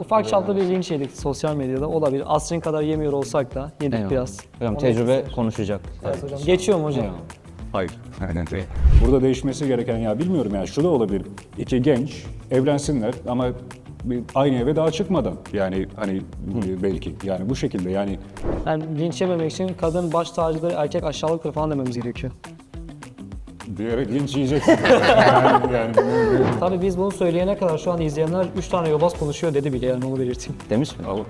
Ufak çaplı bir linç yedik sosyal medyada olabilir. Asrın kadar yemiyor olsak da yedik Eyvallah. biraz. Hocam Onu tecrübe isterim. konuşacak. Evet hocam. Geçiyor mu hocam? Eyvallah. Hayır. Aynen değil. Burada değişmesi gereken ya bilmiyorum ya şu da olabilir. İki genç evlensinler ama bir- aynı eve daha çıkmadan yani hani belki yani bu şekilde yani Yani linç yememek için kadın baş tacıdır, erkek aşağılıktır falan dememiz gerekiyor. Diyerek linç yiyeceksin. yani, yani Tabii biz bunu söyleyene kadar şu an izleyenler 3 tane yobaz konuşuyor dedi bile yani onu belirteyim. Demiş mi? Allah.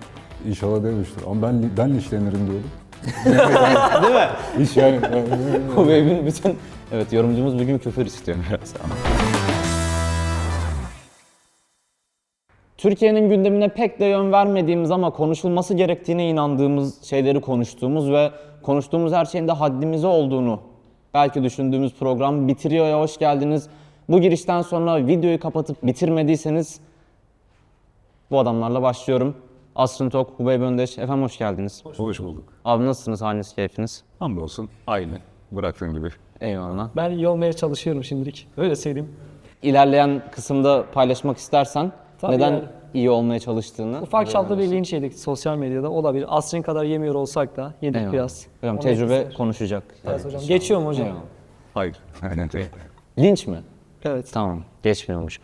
İnşallah demiştir. Ama ben ben linçlenirim diyordum. Değil mi? Hiç yani. Bu bölümün bütün... Evet yorumcumuz bugün küfür istiyor biraz. Türkiye'nin gündemine pek de yön vermediğimiz ama konuşulması gerektiğine inandığımız şeyleri konuştuğumuz ve konuştuğumuz her şeyin de haddimize olduğunu belki düşündüğümüz program Bitiriyor'ya hoş geldiniz. Bu girişten sonra videoyu kapatıp bitirmediyseniz bu adamlarla başlıyorum. Asrın Tok, Hubeyb Öndeş, efendim hoş geldiniz. hoş bulduk. Abi nasılsınız, haliniz, keyfiniz? Hamdolsun aynı bıraktığın gibi. Eyvallah. Ben iyi olmaya çalışıyorum şimdilik. Öyle söyleyeyim. İlerleyen kısımda paylaşmak istersen Tabii neden yani. İyi olmaya çalıştığını. Ufak çaplı bir linç yedik sosyal medyada olabilir. Asrın kadar yemiyor olsak da yedik Eyvallah. biraz. Hocam Onu tecrübe isterim. konuşacak. Evet hocam. Geçiyor mu hocam? Eyvallah. Hayır. Aynen. Linç mi? Evet. Tamam, geçmiyormuş.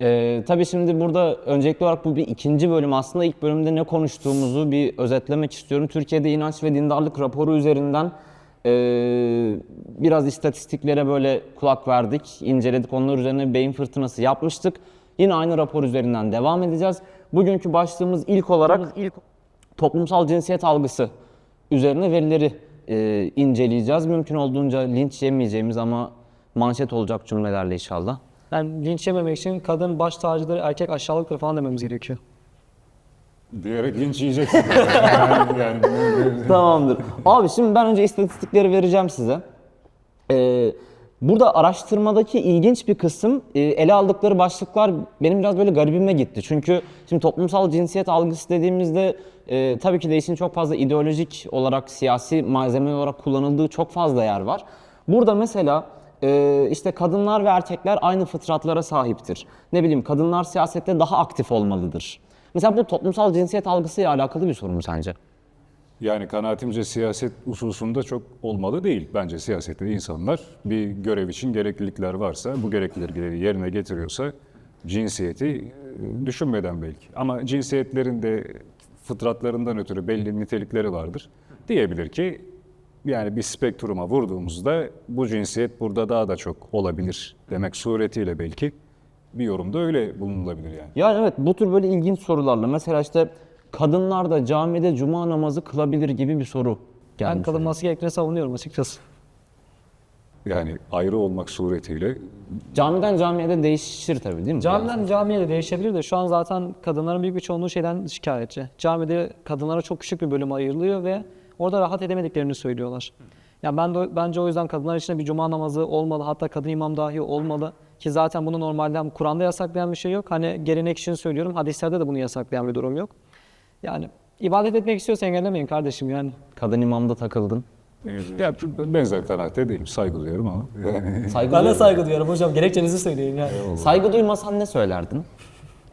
Ee, tabii şimdi burada öncelikli olarak bu bir ikinci bölüm aslında. ilk bölümde ne konuştuğumuzu bir özetlemek istiyorum. Türkiye'de inanç ve dindarlık raporu üzerinden ee, biraz istatistiklere böyle kulak verdik, inceledik. Onlar üzerine beyin fırtınası yapmıştık. Yine aynı rapor üzerinden devam edeceğiz. Bugünkü başlığımız ilk olarak ilk toplumsal cinsiyet algısı üzerine verileri ee, inceleyeceğiz. Mümkün olduğunca linç yemeyeceğimiz ama manşet olacak cümlelerle inşallah. Yani linç yememek için kadın baş tacıdır, erkek aşağılıktır falan dememiz gerekiyor. Diyerek linç yiyeceksin. yani, yani, Tamamdır. Abi şimdi ben önce istatistikleri vereceğim size. Ee, burada araştırmadaki ilginç bir kısım e, ele aldıkları başlıklar benim biraz böyle garibime gitti. Çünkü şimdi toplumsal cinsiyet algısı dediğimizde e, tabii ki de işin çok fazla ideolojik olarak siyasi malzeme olarak kullanıldığı çok fazla yer var. Burada mesela e, işte kadınlar ve erkekler aynı fıtratlara sahiptir. Ne bileyim kadınlar siyasette daha aktif olmalıdır. Mesela bu toplumsal cinsiyet algısıyla alakalı bir sorun mu sence? Yani kanaatimce siyaset hususunda çok olmalı değil. Bence siyasette insanlar bir görev için gereklilikler varsa, bu gereklilikleri yerine getiriyorsa cinsiyeti e, düşünmeden belki. Ama cinsiyetlerin de fıtratlarından ötürü belli nitelikleri vardır. Diyebilir ki yani bir spektruma vurduğumuzda bu cinsiyet burada daha da çok olabilir demek suretiyle belki bir yorumda öyle bulunulabilir yani. Yani evet bu tür böyle ilginç sorularla mesela işte kadınlar da camide cuma namazı kılabilir gibi bir soru Ben gelmiş. kılınması gerektiğini savunuyorum açıkçası. Yani ayrı olmak suretiyle Camiden camiye de değişir tabii değil mi? Camiden camiye de değişebilir de şu an zaten kadınların büyük bir çoğunluğu şeyden şikayetçi. Camide kadınlara çok küçük bir bölüm ayrılıyor ve orada rahat edemediklerini söylüyorlar. Yani ben de, bence o yüzden kadınlar için bir cuma namazı olmalı. Hatta kadın imam dahi olmalı. Ki zaten bunu normalde Kur'an'da yasaklayan bir şey yok. Hani gelenek için söylüyorum. Hadislerde de bunu yasaklayan bir durum yok. Yani ibadet etmek istiyorsa engellemeyin kardeşim yani. Kadın imamda takıldın. Ya benzer kanaatte değilim. Saygı duyuyorum ama. Yani Saygı, Ben de duy- saygı duyuyorum hocam. Gerekçenizi söyleyin yani. saygı duymasan ne söylerdin?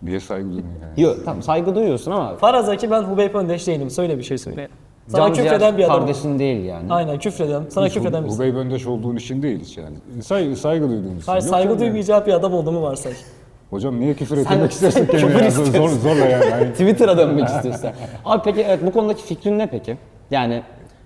niye saygı duymuyorum yani? Yok tamam saygı duyuyorsun ama Faraza ki ben Hubeyb Öndeş değilim. Söyle bir şey söyle. Sana can ciğer küfreden bir adam. kardeşin değil yani. Aynen küfreden. Sana küfreden birisi. Ubey Böndeş olduğun için değil yani. Saygı, saygı duyduğun için. Hayır Yok saygı canım yani. duymayacağı bir adam olduğumu varsay. Hocam niye küfür etmek istersin kendine? Zor, zor, zorla yani. Twitter'a dönmek istiyorsan. Abi peki evet bu konudaki fikrin ne peki? Yani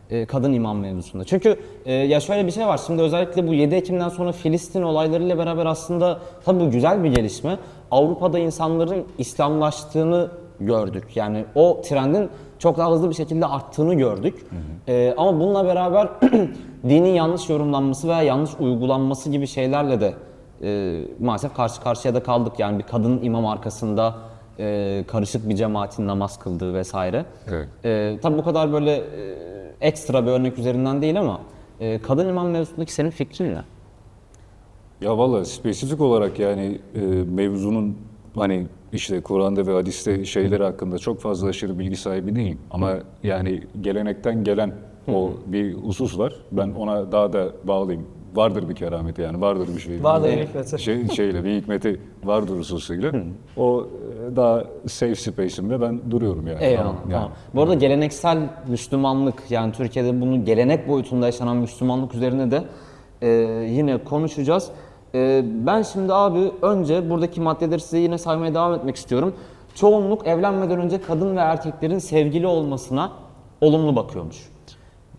e, kadın imam mevzusunda. Çünkü e, ya şöyle bir şey var. Şimdi özellikle bu 7 Ekim'den sonra Filistin olaylarıyla beraber aslında tabii bu güzel bir gelişme. Avrupa'da insanların İslamlaştığını gördük. Yani o trendin çok daha hızlı bir şekilde arttığını gördük. E, ama bununla beraber dinin yanlış yorumlanması veya yanlış uygulanması gibi şeylerle de e, maalesef karşı karşıya da kaldık. Yani bir kadın imam arkasında e, karışık bir cemaatin namaz kıldığı vesaire. Evet. E, tabii bu kadar böyle e, ekstra bir örnek üzerinden değil ama e, kadın imam mevzusundaki senin fikrin ne? Ya valla spesifik olarak yani e, mevzunun hani işte Kur'an'da ve hadiste şeyleri hakkında çok fazla aşırı bilgi sahibi değilim. Ama yani gelenekten gelen o bir husus var. Ben ona daha da bağlıyım. Vardır bir kerameti yani vardır bir şey. Vardır bir hikmeti. Şey, şeyle bir hikmeti vardır hususuyla. O e, daha safe space'imde ben duruyorum yani. Eyvallah. Tamam, yani. Tamam. Bu arada geleneksel Müslümanlık yani Türkiye'de bunu gelenek boyutunda yaşanan Müslümanlık üzerine de e, yine konuşacağız. E, ben şimdi abi önce buradaki maddeleri size yine saymaya devam etmek istiyorum. Çoğunluk evlenmeden önce kadın ve erkeklerin sevgili olmasına olumlu bakıyormuş.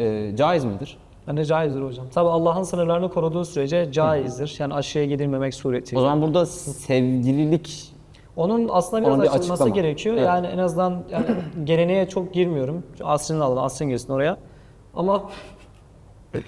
E, caiz midir? Bence caizdir hocam. Tabi Allah'ın sınırlarını koruduğu sürece caizdir. Yani aşağıya gidilmemek suretiyle. O zaman burada sevgililik Onun aslında biraz Onun bir açılması açıklama. gerekiyor. Evet. Yani en azından yani geleneğe çok girmiyorum. Asrın alanı, asrın girsin oraya. Ama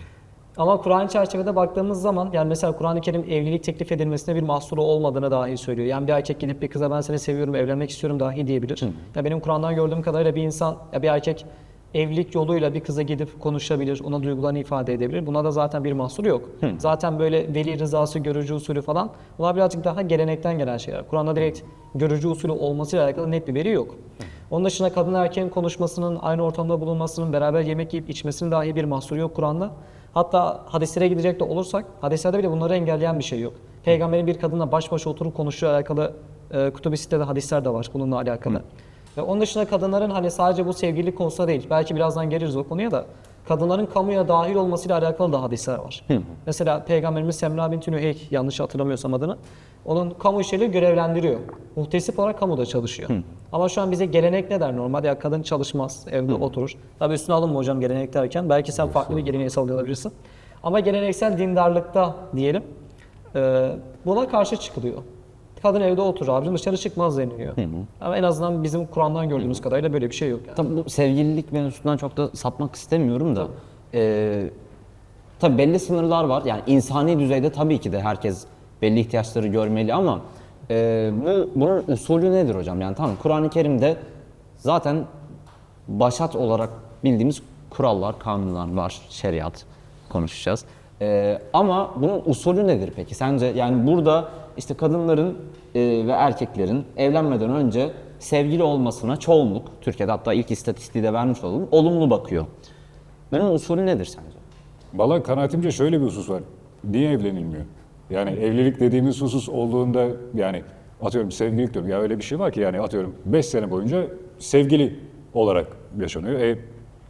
ama Kur'an çerçevede baktığımız zaman yani mesela Kur'an-ı Kerim evlilik teklif edilmesine bir mahsuru olmadığını dahi söylüyor. Yani bir erkek gidip bir kıza ben seni seviyorum, evlenmek istiyorum dahi diyebilir. Ya benim Kur'an'dan gördüğüm kadarıyla bir insan ya bir erkek evlilik yoluyla bir kıza gidip konuşabilir, ona duygularını ifade edebilir. Buna da zaten bir mahsur yok. Zaten böyle veli rızası, görücü usulü falan bunlar birazcık daha gelenekten gelen şeyler. Kur'an'da direkt görücü usulü olmasıyla alakalı net bir veri yok. Onun dışında kadın erkeğin konuşmasının, aynı ortamda bulunmasının, beraber yemek yiyip içmesinin dahi bir mahsuru yok Kur'an'da. Hatta hadislere gidecek de olursak, hadislerde bile bunları engelleyen bir şey yok. Peygamberin bir kadınla baş başa oturup konuştuğu alakalı e, kutubu sitede hadisler de var bununla alakalı. Ve onun dışında kadınların hani sadece bu sevgililik konusunda değil, belki birazdan geliriz o konuya da kadınların kamuya dahil olmasıyla alakalı da hadisler var. Mesela Peygamberimiz Semra bin Tünühey yanlış hatırlamıyorsam adını. Onun kamu işleri görevlendiriyor. Muhtesip olarak kamuda çalışıyor. Ama şu an bize gelenek ne der normalde? Ya kadın çalışmaz, evde oturur. Tabii üstüne alınma hocam gelenek derken. Belki sen farklı bir geleneği savunuyor olabilirsin. Ama geleneksel dindarlıkta diyelim e, buna karşı çıkılıyor. Kadın evde oturur abicim dışarı çıkmaz deniliyor. Ama en azından bizim Kur'an'dan gördüğümüz kadarıyla böyle bir şey yok. Yani. Tabii bu sevgililik mevzusundan çok da sapmak istemiyorum da. Tabii. tabii belli sınırlar var. Yani insani düzeyde tabii ki de herkes belli ihtiyaçları görmeli ama e, bu bunun usulü nedir hocam? Yani tamam Kur'an-ı Kerim'de zaten başat olarak bildiğimiz kurallar, kanunlar var, şeriat konuşacağız. E, ama bunun usulü nedir peki? Sence yani burada işte kadınların e, ve erkeklerin evlenmeden önce sevgili olmasına çoğunluk, Türkiye'de hatta ilk istatistiği de vermiş olalım, olumlu bakıyor. Bunun usulü nedir sence? Valla kanaatimce şöyle bir husus var. Niye evlenilmiyor? Yani evlilik dediğimiz husus olduğunda yani atıyorum sevgililik diyorum. Ya öyle bir şey var ki yani atıyorum 5 sene boyunca sevgili olarak yaşanıyor. E,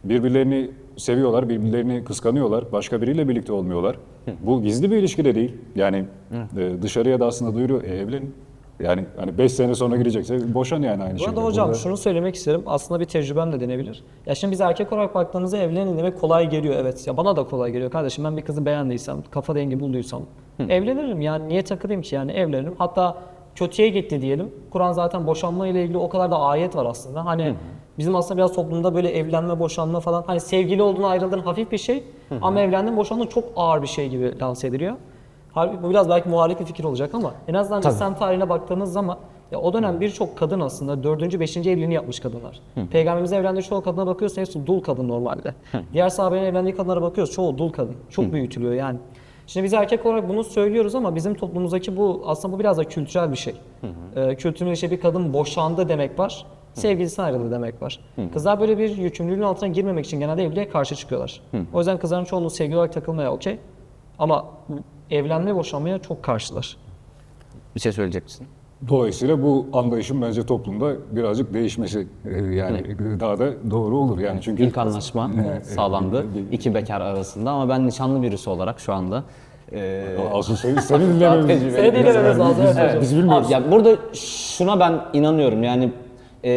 birbirlerini seviyorlar, birbirlerini kıskanıyorlar. Başka biriyle birlikte olmuyorlar. Bu gizli bir ilişki de değil. Yani e, dışarıya da aslında duyuruyor. E, evlenin. Yani hani 5 sene sonra girecekse boşan yani aynı Bu şekilde. arada hocam Burada- şunu söylemek isterim. Aslında bir tecrübem de denebilir. Ya şimdi biz erkek olarak baktığımızda evlenin demek kolay geliyor. Evet ya bana da kolay geliyor kardeşim. Ben bir kızı beğendiysem, kafa dengi bulduysam evlenirim. Yani niye takılayım ki yani evlenirim. Hatta kötüye gitti diyelim. Kur'an zaten boşanma ile ilgili o kadar da ayet var aslında. Hani bizim aslında biraz toplumda böyle evlenme, boşanma falan hani sevgili olduğunu ayrıldığın hafif bir şey ama evlendin, boşandın çok ağır bir şey gibi lanse ediliyor. Halbuki bu biraz belki muhalif bir fikir olacak ama en azından Tabii. İslam tarihine baktığınız zaman ya o dönem birçok kadın aslında 4. 5. evliliğini yapmış kadınlar. Peygamberimiz evlendiği çoğu kadına bakıyoruz hepsi dul kadın normalde. Diğer sahabelerin evlendiği kadınlara bakıyoruz çoğu dul kadın. Çok büyütülüyor yani. Şimdi biz erkek olarak bunu söylüyoruz ama bizim toplumumuzdaki bu aslında bu biraz da kültürel bir şey. Ee, kültürümüzde işte bir kadın boşandı demek var. Sevgilisi ayrıldı demek var. Kızlar böyle bir yükümlülüğün altına girmemek için genelde evliliğe karşı çıkıyorlar. O yüzden kızların çoğunluğu sevgili olarak takılmaya okey. Ama evlenme boşanmaya çok karşılar. Bir şey söyleyecek misin? Dolayısıyla bu anlayışın bence toplumda birazcık değişmesi e, yani daha da doğru olur yani çünkü İlk anlaşma sağlandı iki bekar arasında ama ben nişanlı birisi olarak şu anda e, Asıl seni, seni dinlememiz. Seni dinlememiz lazım. Evet, hocam. Biz bilmiyoruz. Abi ya burada şuna ben inanıyorum yani e,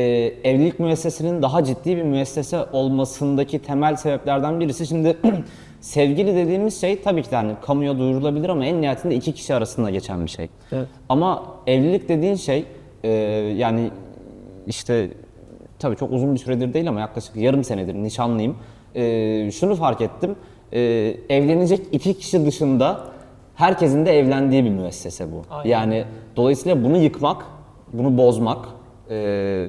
evlilik müessesesinin daha ciddi bir müessese olmasındaki temel sebeplerden birisi şimdi sevgili dediğimiz şey tabii ki de hani kamuya duyurulabilir ama en nihayetinde iki kişi arasında geçen bir şey. Evet. Ama evlilik dediğin şey e, yani işte tabii çok uzun bir süredir değil ama yaklaşık yarım senedir nişanlıyım. E, şunu fark ettim. E, evlenecek iki kişi dışında herkesin de evlendiği bir müessese bu. Aynen. Yani dolayısıyla bunu yıkmak, bunu bozmak e,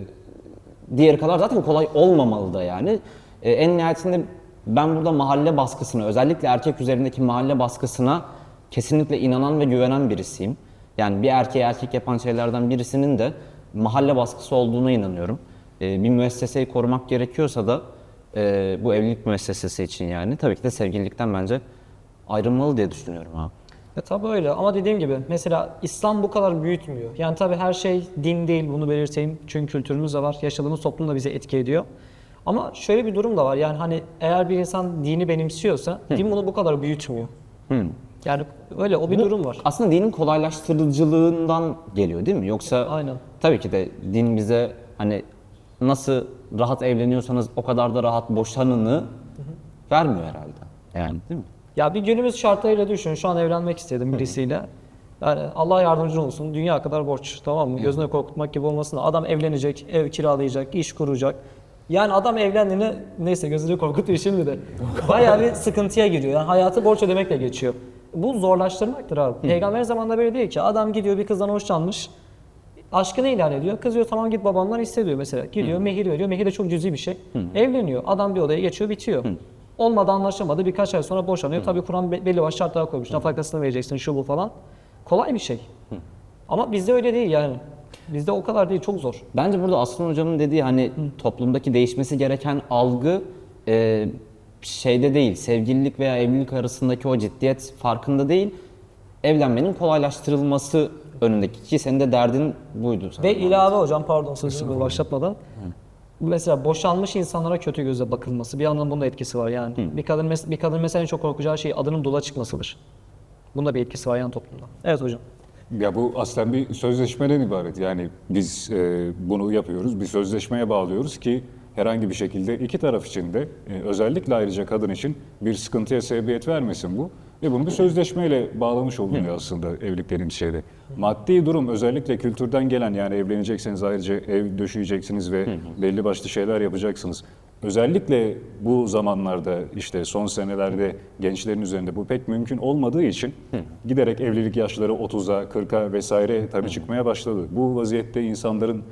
diğer kadar zaten kolay olmamalı da yani. E, en nihayetinde ben burada mahalle baskısına, özellikle erkek üzerindeki mahalle baskısına kesinlikle inanan ve güvenen birisiyim. Yani bir erkeğe erkek yapan şeylerden birisinin de mahalle baskısı olduğuna inanıyorum. E, bir müesseseyi korumak gerekiyorsa da e, bu evlilik müessesesi için yani tabii ki de sevgililikten bence ayrılmalı diye düşünüyorum abi. E tabi öyle ama dediğim gibi mesela İslam bu kadar büyütmüyor. Yani tabi her şey din değil bunu belirteyim. Çünkü kültürümüz de var. Yaşadığımız toplum da bize etki ediyor. Ama şöyle bir durum da var. Yani hani eğer bir insan dini benimsiyorsa din bunu bu kadar büyütmüyor. Yani öyle o bir durum var. Aslında dinin kolaylaştırıcılığından geliyor değil mi? Yoksa Aynen. tabii ki de din bize hani nasıl rahat evleniyorsanız o kadar da rahat boşanını vermiyor herhalde. Yani değil mi? Ya bir günümüz şartlarıyla düşün. Şu an evlenmek istedim birisiyle. Yani Allah yardımcın olsun. Dünya kadar borç. Tamam mı? Gözüne korkutmak gibi olmasın. da Adam evlenecek, ev kiralayacak, iş kuracak. Yani adam evlendiğinde neyse gözünü korkutuyor şimdi de. Bayağı bir sıkıntıya giriyor. Yani hayatı borç ödemekle geçiyor. Bu zorlaştırmaktır abi. Peygamber zamanında böyle değil ki. Adam gidiyor bir kızdan hoşlanmış. Aşkını ilan ediyor. Kız diyor tamam git babamdan istediyor mesela. Gidiyor mehir veriyor. Mehir de çok cüzi bir şey. Evleniyor. Adam bir odaya geçiyor bitiyor. Olmadı anlaşamadı. Birkaç ay sonra boşanıyor. Tabii Kur'an be- belli başlı şartlar koymuş. Nafakasını vereceksin şu bu falan. Kolay bir şey. Ama bizde öyle değil yani. Bizde o kadar değil. Çok zor. Bence burada Aslan Hocam'ın dediği hani toplumdaki değişmesi gereken algı e, şeyde değil, sevgililik veya evlilik arasındaki o ciddiyet farkında değil, evlenmenin kolaylaştırılması önündeki ki senin de derdin buydu. sanırım. Ve ilave hocam pardon sözünü başlatmadan. Mesela boşanmış insanlara kötü gözle bakılması bir yandan bunun da etkisi var yani. Bir kadın mes- bir kadın mesela en çok korkacağı şey adının dula çıkmasıdır. Bunda bir etkisi var yani toplumda. Evet hocam. Ya bu aslen bir sözleşmeden ibaret. Yani biz e, bunu yapıyoruz, bir sözleşmeye bağlıyoruz ki herhangi bir şekilde iki taraf için de e, özellikle ayrıca kadın için bir sıkıntıya sebebiyet vermesin bu. Ve bunu bir sözleşmeyle bağlamış olunuyor aslında evlilik dediğimiz şeyde. Maddi durum özellikle kültürden gelen yani evlenecekseniz ayrıca ev döşeyeceksiniz ve belli başlı şeyler yapacaksınız. Özellikle bu zamanlarda işte son senelerde gençlerin üzerinde bu pek mümkün olmadığı için giderek evlilik yaşları 30'a 40'a vesaire tabii çıkmaya başladı. Bu vaziyette insanların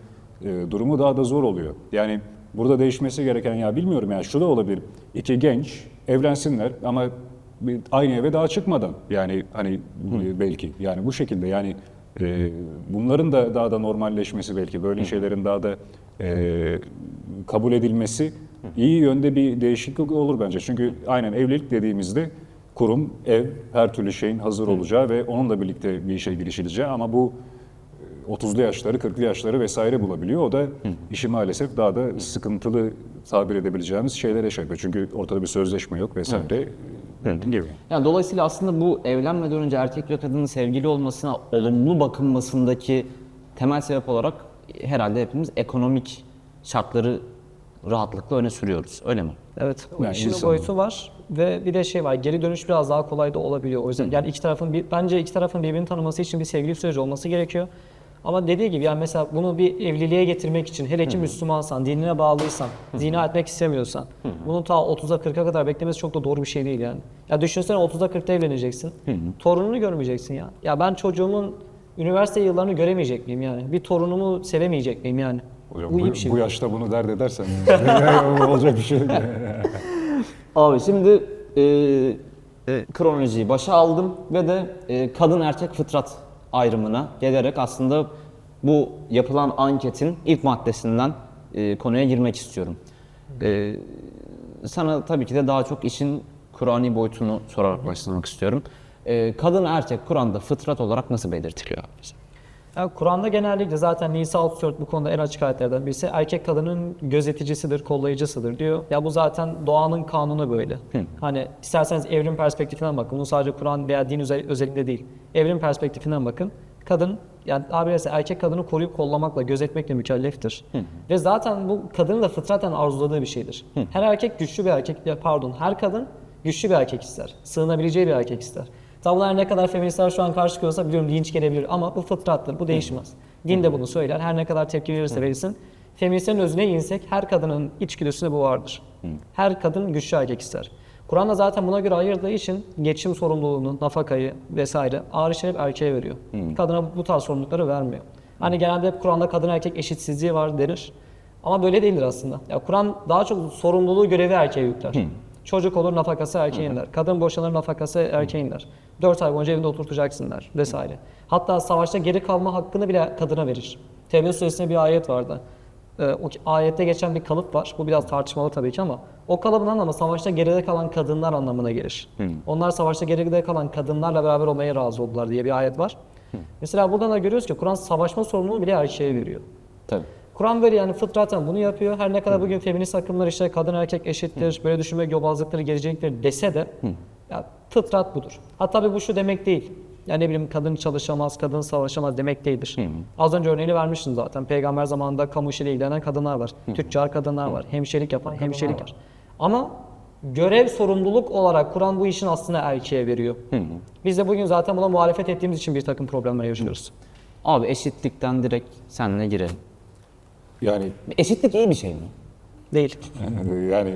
e, durumu daha da zor oluyor. Yani burada değişmesi gereken ya bilmiyorum yani şu da olabilir. İki genç evlensinler ama aynı eve daha çıkmadan yani hani e, belki yani bu şekilde yani e, bunların da daha da normalleşmesi belki böyle şeylerin daha da e, kabul edilmesi iyi yönde bir değişiklik olur bence. Çünkü aynen evlilik dediğimizde kurum, ev, her türlü şeyin hazır olacağı ve onunla birlikte bir işe girişileceği ama bu 30'lu yaşları, 40'lı yaşları vesaire bulabiliyor. O da işi maalesef daha da sıkıntılı tabir edebileceğimiz şeylere şey yapıyor. Çünkü ortada bir sözleşme yok vesaire gibi. Yani dolayısıyla aslında bu evlenmeden önce erkek ve kadının sevgili olmasına olumlu bakılmasındaki temel sebep olarak herhalde hepimiz ekonomik şartları rahatlıkla öne sürüyoruz. Öyle mi? Evet. O Yani işin boyutu var ve bir de şey var. Geri dönüş biraz daha kolay da olabiliyor. O yüzden yani iki tarafın bir, bence iki tarafın birbirini tanıması için bir sevgili süreci olması gerekiyor. Ama dediği gibi yani mesela bunu bir evliliğe getirmek için hele ki Müslümansan, dinine bağlıysan, zina etmek istemiyorsan bunu ta 30'a 40'a kadar beklemesi çok da doğru bir şey değil yani. Ya düşünsene 30'a 40'ta evleneceksin. Torununu görmeyeceksin ya. Ya ben çocuğumun üniversite yıllarını göremeyecek miyim yani? Bir torunumu sevemeyecek miyim yani? Hocam bu bu, iyi bir şey. bu yaşta bunu dert edersen olacak bir şey değil. Abi şimdi e, kronolojiyi başa aldım ve de e, kadın erkek fıtrat ayrımına gelerek aslında bu yapılan anketin ilk maddesinden e, konuya girmek istiyorum. E, sana tabii ki de daha çok işin Kur'ani boyutunu sorarak başlamak istiyorum. E, kadın erkek Kur'an'da fıtrat olarak nasıl belirtiliyor abi? Yani Kur'an'da genellikle zaten Nisa 34 bu konuda en açık ayetlerden birisi erkek kadının gözeticisidir, kollayıcısıdır diyor. Ya bu zaten doğanın kanunu böyle. Hani isterseniz evrim perspektifinden bakın. Bunu sadece Kur'an veya din özel- özelinde değil. Evrim perspektifinden bakın. Kadın yani tabiriyse erkek kadını koruyup kollamakla, gözetmekle mükelleftir. Ve zaten bu kadının da fıtraten arzuladığı bir şeydir. Her erkek güçlü bir erkek, pardon her kadın güçlü bir erkek ister. Sığınabileceği bir erkek ister. Tabi bunlar ne kadar feministler şu an karşı çıkıyorsa biliyorum linç gelebilir ama bu fıtrattır, bu değişmez. Din de bunu söyler. Her ne kadar tepki verirse verilsin. Feministlerin özüne insek her kadının içgüdüsünde bu vardır. Her kadın güçlü erkek ister. Kur'an da zaten buna göre ayırdığı için geçim sorumluluğunu, nafakayı vesaire ağır işleri erkeğe veriyor. Kadına bu tarz sorumlulukları vermiyor. Hani genelde hep Kur'an'da kadın erkek eşitsizliği var denir. Ama böyle değildir aslında. Ya Kur'an daha çok sorumluluğu görevi erkeğe yükler. Çocuk olur nafakası erkeğin der. Kadın boşanır nafakası erkeğin der. 4 ay boyunca evinde oturtacaksın der vesaire. Hatta savaşta geri kalma hakkını bile kadına verir. Tevbe suresinde bir ayet vardı. e, o ayette geçen bir kalıp var. Bu biraz tartışmalı tabii ki ama o kalıbın anlamı savaşta geride kalan kadınlar anlamına gelir. Onlar savaşta geride kalan kadınlarla beraber olmaya razı oldular diye bir ayet var. Mesela buradan da görüyoruz ki Kur'an savaşma sorumluluğu bile erkeğe veriyor. Tabii. Kur'an böyle yani fıtraten bunu yapıyor. Her ne kadar bugün feminist akımlar işte kadın erkek eşittir, böyle düşünme yobazlıkları gelecektir dese de ya fıtrat budur. Hatta bir bu şu demek değil. Yani ne bileyim kadın çalışamaz, kadın savaşamaz demek değildir. Az önce örneğini vermiştim zaten. Peygamber zamanında kamu işiyle ilgilenen kadınlar var. Tüccar kadınlar var. Hemşirelik yapan hemşirelik var. Ama görev sorumluluk olarak Kur'an bu işin aslında erkeğe veriyor. Biz de bugün zaten buna muhalefet ettiğimiz için bir takım problemler yaşıyoruz. Abi eşitlikten direkt seninle girelim. Yani Eşitlik iyi bir şey mi? Değil. yani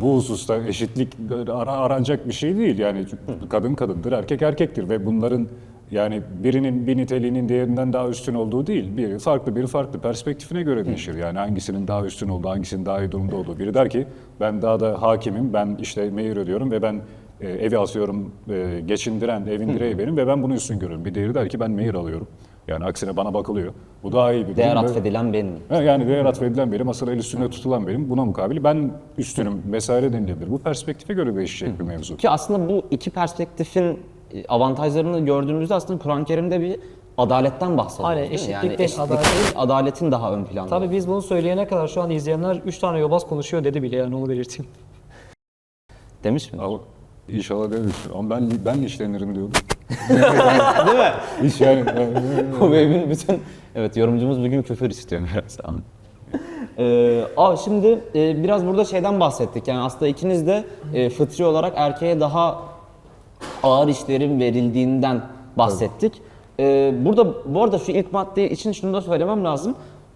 bu hususta eşitlik ara- aranacak bir şey değil. Yani kadın kadındır, erkek erkektir ve bunların yani birinin bir niteliğinin diğerinden daha üstün olduğu değil. Biri farklı, biri farklı. Perspektifine göre değişir. Yani hangisinin daha üstün olduğu, hangisinin daha iyi durumda olduğu. Biri der ki ben daha da hakimim, ben işte meyir ödüyorum ve ben e, evi asıyorum, e, geçindiren, evin direği benim ve ben bunu üstün görüyorum. Bir diğeri der ki ben meyir alıyorum. Yani aksine bana bakılıyor. Bu daha iyi bir Değer durum atfedilen benim. Ha, Yani değer atfedilen benim, asıl el üstünde tutulan benim. Buna mukabil ben üstünüm vesaire denilebilir. Bu perspektife göre değişecek bir mevzu. Ki aslında bu iki perspektifin e, avantajlarını gördüğümüzde aslında Kur'an-ı Kerim'de bir adaletten bahsediyor. Aynen, değil mi? eşitlik yani değil, eşitlik adalet. değil, adaletin daha ön planda. Tabii biz bunu söyleyene kadar şu an izleyenler 3 tane yobaz konuşuyor dedi bile yani onu belirteyim. Demiş mi? Ama inşallah demiştir. Ama ben, ben işlenirim diyordum. Değil mi? Hiç yani. Bu bölümün bütün evet yorumcumuz bugün küfür istiyor biraz. Ee, abi şimdi e, biraz burada şeyden bahsettik. Yani aslında ikiniz de e, fıtri olarak erkeğe daha ağır işlerin verildiğinden bahsettik. Ee, burada bu arada şu ilk madde için şunu da söylemem lazım.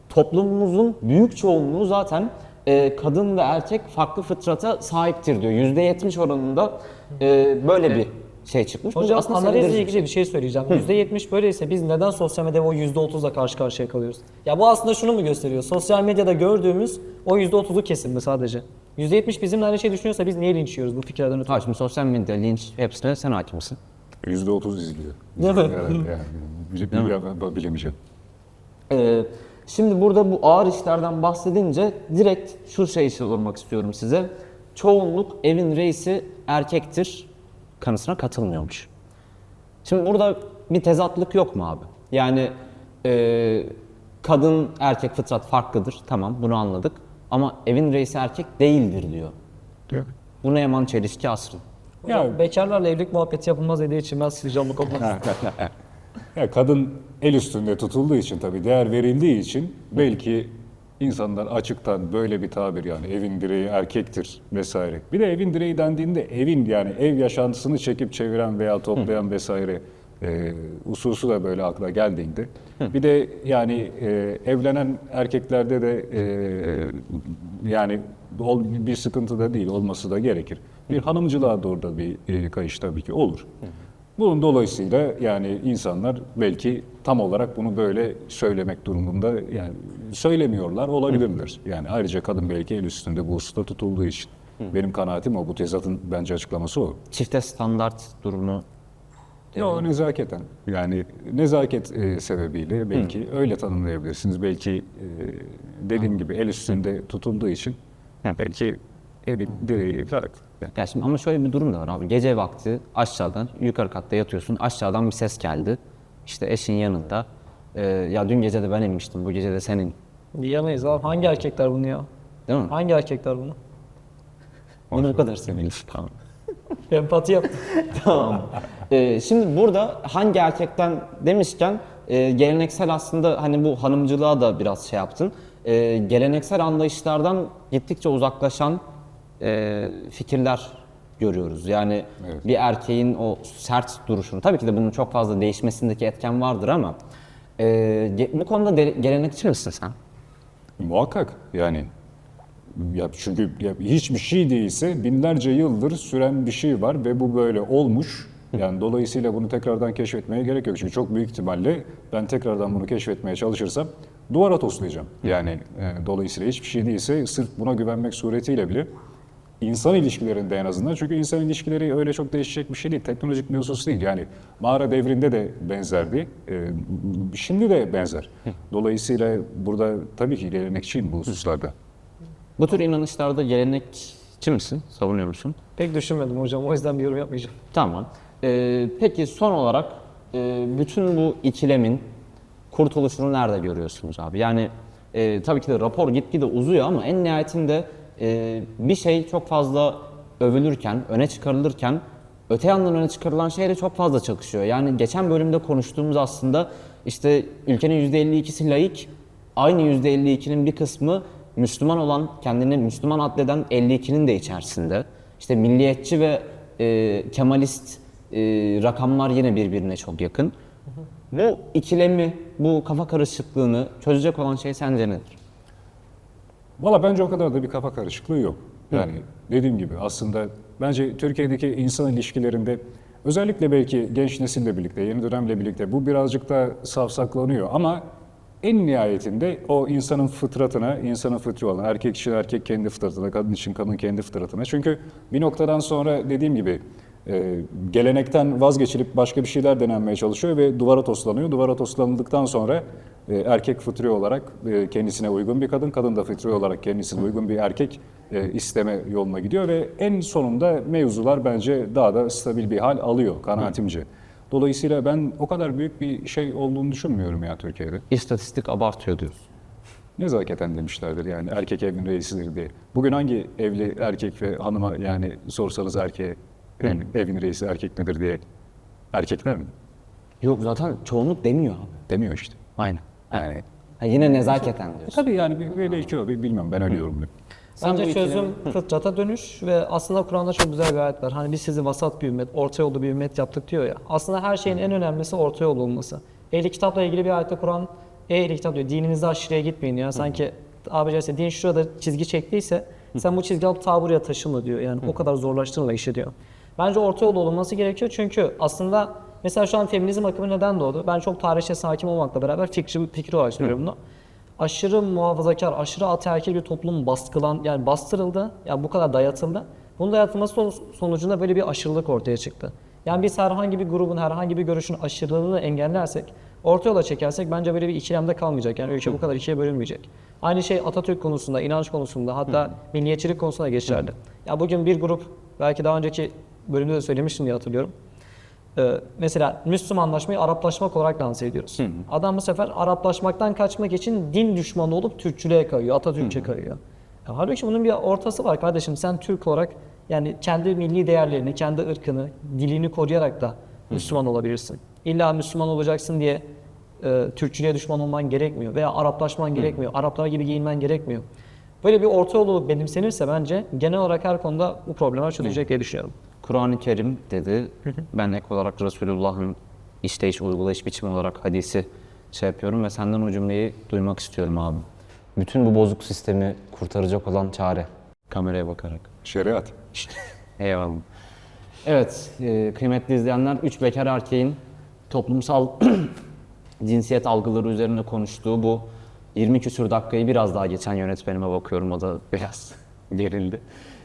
Toplumumuzun büyük çoğunluğu zaten e, kadın ve erkek farklı fıtrata sahiptir diyor. %70 oranında e, böyle bir şey çıkmış. Hocam aslında analizle ilgili bir şey söyleyeceğim. %70 böyleyse biz neden sosyal medyada o %30'la karşı karşıya kalıyoruz? Ya bu aslında şunu mu gösteriyor? Sosyal medyada gördüğümüz o %30'u kesildi sadece. %70 bizimle aynı şey düşünüyorsa biz niye linç yiyoruz bu fikirlerden ötürü? Ha şimdi sosyal medya, linç hepsine sen hakimsin. Yüzde otuz izliyor. Değil mi? Evet, yani. Bile- bile- bilemeyeceğim. Ee, şimdi burada bu ağır işlerden bahsedince direkt şu şeyi sormak istiyorum size. Çoğunluk evin reisi erkektir kanısına katılmıyormuş. Şimdi burada bir tezatlık yok mu abi? Yani e, kadın erkek fıtrat farklıdır tamam bunu anladık. Ama evin reisi erkek değildir diyor. Bu ne yaman çelişki asrın. Hocam bekarlarla evlilik muhabbeti yapılmaz dediği için ben sileceğim bu konuda. Ya kadın el üstünde tutulduğu için tabii değer verildiği için belki insanlar açıktan böyle bir tabir yani evin direği erkektir vesaire. Bir de evin direği dendiğinde evin yani ev yaşantısını çekip çeviren veya toplayan vesaire e, hususu da böyle akla geldiğinde. Bir de yani e, evlenen erkeklerde de e, yani ol- bir sıkıntı da değil olması da gerekir. Bir hanımcılığa doğru da bir e, kayış tabii ki olur. Bunun dolayısıyla yani insanlar belki tam olarak bunu böyle söylemek durumunda yani söylemiyorlar olabilirler. Yani ayrıca kadın belki el üstünde bu hususta tutulduğu için. Benim kanaatim o. Bu tezatın bence açıklaması o. Çifte standart durumu Yok nezaketen. Yani nezaket e, sebebiyle belki öyle tanımlayabilirsiniz. Belki e, dediğim gibi el üstünde tutulduğu için belki eli direği farklı. Ya şimdi ama şöyle bir durum da var abi. Gece vakti aşağıdan yukarı katta yatıyorsun. Aşağıdan bir ses geldi. İşte eşin yanında. Ee, ya dün gece de ben inmiştim. Bu gece de senin. Diyemeyiz abi. Hangi erkekler bunu ya? Değil mi? Hangi erkekler bunu? Bunu bu kadar sevindim. Tamam. Empati yaptım. tamam. Ee, şimdi burada hangi erkekten demişken e, geleneksel aslında hani bu hanımcılığa da biraz şey yaptın. Ee, geleneksel anlayışlardan gittikçe uzaklaşan e, fikirler görüyoruz. Yani Evet. bir erkeğin o sert duruşunu, tabii ki de bunun çok fazla değişmesindeki etken vardır ama e, bu konuda de- gelenekçi misin sen? Muhakkak yani ya çünkü ya hiçbir şey değilse binlerce yıldır süren bir şey var ve bu böyle olmuş. Yani dolayısıyla bunu tekrardan keşfetmeye gerek yok. Çünkü çok büyük ihtimalle ben tekrardan bunu keşfetmeye çalışırsam duvara toslayacağım. Yani e, dolayısıyla hiçbir şey değilse sırf buna güvenmek suretiyle bile insan ilişkilerinde en azından. Çünkü insan ilişkileri öyle çok değişecek bir şey değil. Teknolojik bir husus değil. Yani mağara devrinde de benzerdi. Ee, şimdi de benzer. Dolayısıyla burada tabii ki gelenekçiyim bu hususlarda. Bu tür inanışlarda gelenekçi misin? Savunuyor musun? Pek düşünmedim hocam. O yüzden bir yorum yapmayacağım. Tamam. Ee, peki son olarak e, bütün bu ikilemin kurtuluşunu nerede görüyorsunuz abi? Yani e, tabii ki de rapor gitgide uzuyor ama en nihayetinde e, bir şey çok fazla övülürken, öne çıkarılırken öte yandan öne çıkarılan şeyle çok fazla çakışıyor. Yani geçen bölümde konuştuğumuz aslında işte ülkenin %52'si laik, aynı %52'nin bir kısmı Müslüman olan, kendini Müslüman addeden 52'nin de içerisinde. İşte milliyetçi ve e, Kemalist e, rakamlar yine birbirine çok yakın. Bu ikilemi, bu kafa karışıklığını çözecek olan şey sence nedir? Valla bence o kadar da bir kafa karışıklığı yok. Yani dediğim gibi aslında bence Türkiye'deki insan ilişkilerinde özellikle belki genç nesille birlikte, yeni dönemle birlikte bu birazcık da savsaklanıyor ama en nihayetinde o insanın fıtratına, insanın fıtri olan erkek için erkek kendi fıtratına, kadın için kadın kendi fıtratına. Çünkü bir noktadan sonra dediğim gibi e, gelenekten vazgeçilip başka bir şeyler denenmeye çalışıyor ve duvara toslanıyor. Duvara toslanıldıktan sonra e, erkek fıtri olarak e, kendisine uygun bir kadın, kadın da fıtri olarak kendisine uygun bir erkek e, isteme yoluna gidiyor ve en sonunda mevzular bence daha da stabil bir hal alıyor kanaatimce. Dolayısıyla ben o kadar büyük bir şey olduğunu düşünmüyorum ya Türkiye'de. İstatistik abartıyor diyorsun. Nezaketen demişlerdir yani erkek evin reisidir diye. Bugün hangi evli erkek ve hanıma yani sorsanız erkeğe yani evin reisi erkek nedir diye erkekler mi? Yok zaten çoğunluk demiyor abi. Demiyor işte. Aynen. Yani Ha, yine nezaketen diyorsun. tabii yani bir, bir belki o bir bilmiyorum ben öyle yorumluyorum. Bence çözüm fıtrata dönüş ve aslında Kur'an'da çok güzel bir ayet var. Hani biz sizi vasat bir ümmet, orta yolda bir ümmet yaptık diyor ya. Aslında her şeyin en önemlisi orta yol olması. Ehli kitapla ilgili bir ayette Kur'an, ey ehli kitap diyor, dininizde aşırıya gitmeyin ya. Sanki abi ise din şurada çizgi çektiyse sen bu çizgi alıp ta buraya taşıma diyor. Yani o kadar zorlaştırma işi diyor. Bence orta yol olunması gerekiyor çünkü aslında mesela şu an feminizm akımı neden doğdu? Ben çok tarihçe hakim olmakla beraber fikri, fikri olarak söylüyorum bunu aşırı muhafazakar, aşırı ataerkil bir toplum baskılan, yani bastırıldı. Yani bu kadar dayatıldı. Bunun dayatılması son- sonucunda böyle bir aşırılık ortaya çıktı. Yani biz herhangi bir grubun, herhangi bir görüşün aşırılığını engellersek, orta yola çekersek bence böyle bir ikilemde kalmayacak. Yani ülke bu kadar ikiye bölünmeyecek. Aynı şey Atatürk konusunda, inanç konusunda, hatta milliyetçilik konusunda geçerli. Ya bugün bir grup, belki daha önceki bölümde de söylemiştim diye hatırlıyorum. Ee, mesela Müslümanlaşmayı Araplaşmak olarak lanse ediyoruz. Adam bu sefer Araplaşmaktan kaçmak için din düşmanı olup Türkçülüğe kayıyor, Atatürkçe kayıyor. Ya halbuki bunun bir ortası var kardeşim. Sen Türk olarak yani kendi milli değerlerini, kendi ırkını, dilini koruyarak da Müslüman olabilirsin. İlla Müslüman olacaksın diye e, Türkçülüğe düşman olman gerekmiyor veya Araplaşman gerekmiyor. Araplar gibi giyinmen gerekmiyor. Böyle bir orta yolu benimsenirse bence genel olarak her konuda bu problemler çözülecek diye düşünüyorum. Kur'an-ı Kerim dedi. ben ek olarak Resulullah'ın işleyiş, uygulayış biçimi olarak hadisi şey yapıyorum ve senden o cümleyi duymak istiyorum abi. Bütün bu bozuk sistemi kurtaracak olan çare. Kameraya bakarak. Şeriat. Eyvallah. Evet, e, kıymetli izleyenler, üç bekar erkeğin toplumsal cinsiyet algıları üzerine konuştuğu bu 20 küsür dakikayı biraz daha geçen yönetmenime bakıyorum, o da biraz gerildi.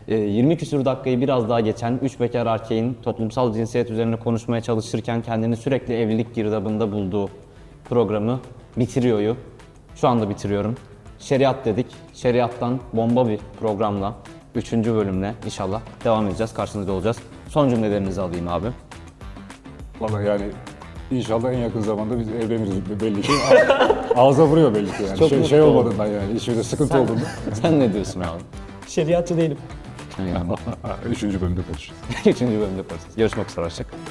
E, 20 küsür dakikayı biraz daha geçen üç bekar erkeğin toplumsal cinsiyet üzerine konuşmaya çalışırken kendini sürekli evlilik girdabında bulduğu programı bitiriyoryu. Şu anda bitiriyorum. Şeriat dedik. Şeriattan bomba bir programla, üçüncü bölümle inşallah devam edeceğiz. Karşınızda olacağız. Son cümlelerinizi alayım abi. Vallahi yani inşallah en yakın zamanda biz evleniriz belli ki. Ağza vuruyor belli ki yani. Çok şey, şey olmadığından yani. Hiçbir sıkıntı olduğunda. Sen ne diyorsun abi? Şeriatçı değilim. Eyvallah. Üçüncü bölümde konuşuruz. Üçüncü bölümde yaparız. Görüşmek üzere. Hoşçakalın.